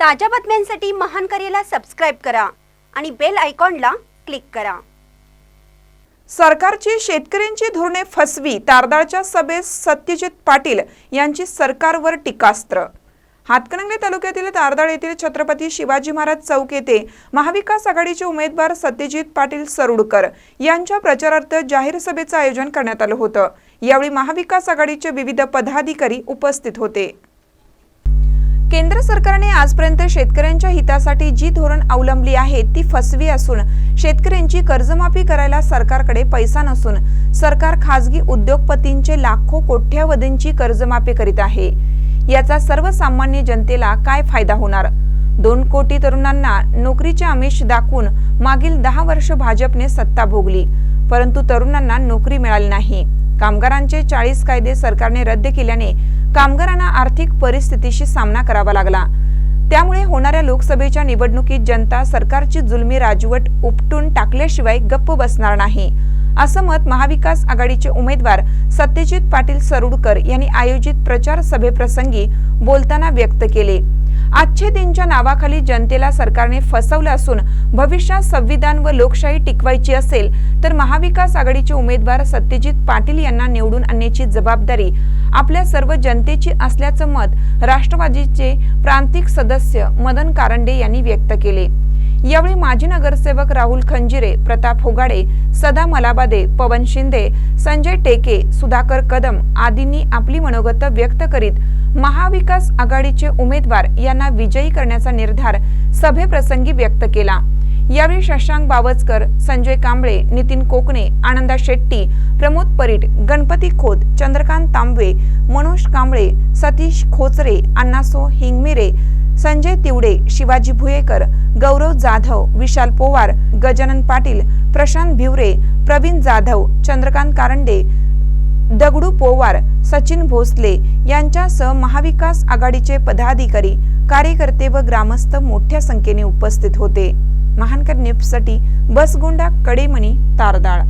ताज्या बातम्यांसाठी महान करेला सबस्क्राईब करा आणि बेल आयकॉनला क्लिक करा. सरकारची शेतकऱ्यांची धोरणे फसवी तारदाळच्या सभेत सत्यजित पाटील यांची सरकारवर टीकास्त्र. हातकणंगले तालुक्यातील तारदाळ येथील छत्रपती शिवाजी महाराज चौक येथे महाविकास आघाडीचे उमेदवार सत्यजित पाटील सरुडकर यांच्या प्रचारार्थ जाहीर सभेचं आयोजन करण्यात आलं होतं. यावेळी महाविकास आघाडीचे विविध पदाधिकारी उपस्थित होते. केंद्र सरकारने आजपर्यंत शेतकऱ्यांच्या हितासाठी जी धोरण अवलंबली आहेत ती फसवी असून शेतकऱ्यांची कर्जमाफी करायला सरकारकडे पैसा नसून सरकार खासगी उद्योगपतींचे लाखो कोट्यावधींची कर्जमाफी करीत आहे. याचा सर्वसामान्य जनतेला काय फायदा होणार? दोन कोटी तरुणांना नोकरीचे आमिष दाखवून मागील दहा वर्ष भाजपने सत्ता भोगली परंतु तरुणांना नोकरी मिळाली नाही. कामगारांचे चाळीस कायदे सरकारने रद्द केल्याने कामगारांना आर्थिक परिस्थितीशी सामना करावा लागला. त्यामुळे होणाऱ्या लोकसभेच्या निवडणुकीत जनता सरकारची जुलमी राजवट उपटून टाकल्याशिवाय गप्प बसणार नाही. असं मत महाविकास आघाडीचे उमेदवार सत्यजित पाटील सरुडकर यांनी आयोजित प्रचार सभेप्रसंगी बोलताना व्यक्त केले. आजचे दिनच्या नावाखाली जनतेला सरकारने फसवलं असून भविष्यात संविधान व लोकशाही टिकवायची असेल तर महाविकास आघाडीचे उमेदवार सत्यजित पाटील यांना निवडून आणण्याची जबाबदारी आपल्या सर्व जनतेची असल्याचं मत राष्ट्रवादीचे प्रांतिक सदस्य मदन कारंडे यांनी व्यक्त केले. यावेळी माजी नगरसेवक राहुल खंजिरे प्रताप होगाडे सदा मलाबादे पवन शिंदे संजय टेके सुधाकर कदम आदींनी आपली मनोगत व्यक्त करीत महाविकास आघाडीचे उमेदवार यांना विजयी करण्याचा निर्धार सभेप्रसंगी व्यक्त केला. यावेळी शशांक बावचकर संजय कांबळे नितीन कोकणे आनंदा शेट्टी प्रमोद परीट गणपती खोत चंद्रकांत तांबवे मनोज कांबळे सतीश खोचरे अण्णासो हिंगमिरे संजय तिवडे शिवाजी भुयेकर गौरव जाधव विशाल पोवार गजानन पाटील प्रशांत भिवरे प्रवीण जाधव चंद्रकांत कारंडे दगडू पोवार सचिन भोसले यांच्यासह महाविकास आघाडीचे पदाधिकारी कार्यकर्ते व ग्रामस्थ मोठ्या संख्येने उपस्थित होते. महानकर न्यूजसाठी बसगोंडा कडेमणी तारदाळ.